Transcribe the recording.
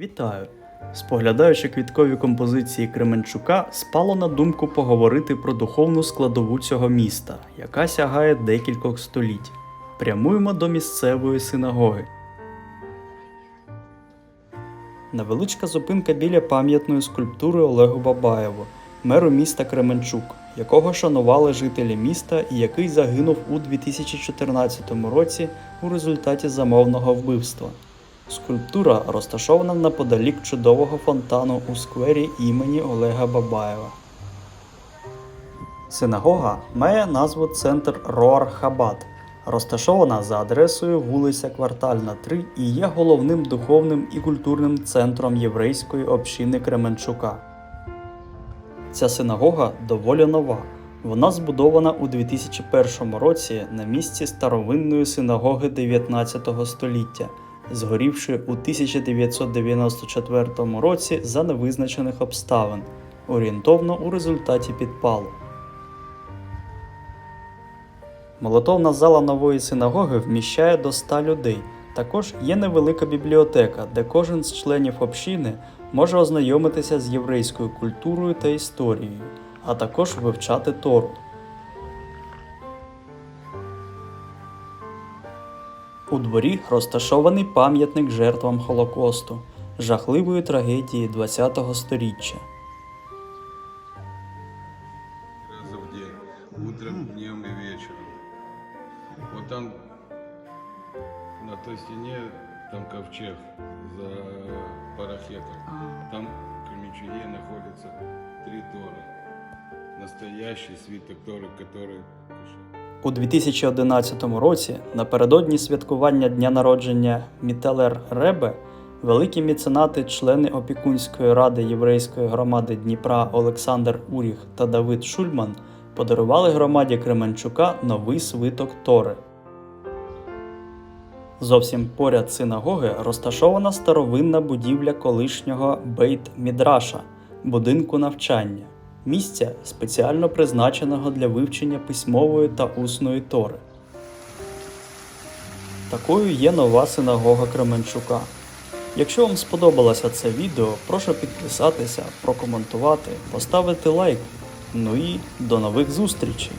Вітаю! Споглядаючи квіткові композиції Кременчука, спало на думку поговорити про духовну складову цього міста, яка сягає декількох століть. Прямуємо до місцевої синагоги. Невеличка зупинка біля пам'ятної скульптури Олегу Бабаєву, меру міста Кременчук, якого шанували жителі міста і який загинув у 2014 році у результаті замовного вбивства. Скульптура розташована неподалік чудового фонтану у сквері імені Олега Бабаєва. Синагога має назву Центр Роар Хабад, розташована за адресою вулиця Квартальна 3 і є головним духовним і культурним центром єврейської общини Кременчука. Ця синагога доволі нова. Вона збудована у 2001 році на місці старовинної синагоги 19 століття, згорівши у 1994 році за невизначених обставин, орієнтовно у результаті підпалу. Молотовна зала нової синагоги вміщає до 100 людей. Також є невелика бібліотека, де кожен з членів общини може ознайомитися з єврейською культурою та історією, а також вивчати Тору. У дворі розташований пам'ятник жертвам Холокосту, жахливої трагедії ХХ століття. раза в день, утром, днем и вечером. Вот там на той стене, там ковчег за парахетом. Там в Кременчуге находятся три Торы. Настоящий свиток Торы, который у 2011 році, напередодні святкування дня народження Мітелер Ребе, великі міценати, члени опікунської ради єврейської громади Дніпра Олександр Уріх та Давид Шульман подарували громаді Кременчука новий свиток Тори. Зовсім поряд синагоги розташована старовинна будівля колишнього Бейт Мідраша будинку навчання, місця спеціально призначеного для вивчення письмової та усної тори. Такою є нова синагога Кременчука. Якщо вам сподобалося це відео, прошу підписатися, прокоментувати, поставити лайк. Ну і до нових зустрічей!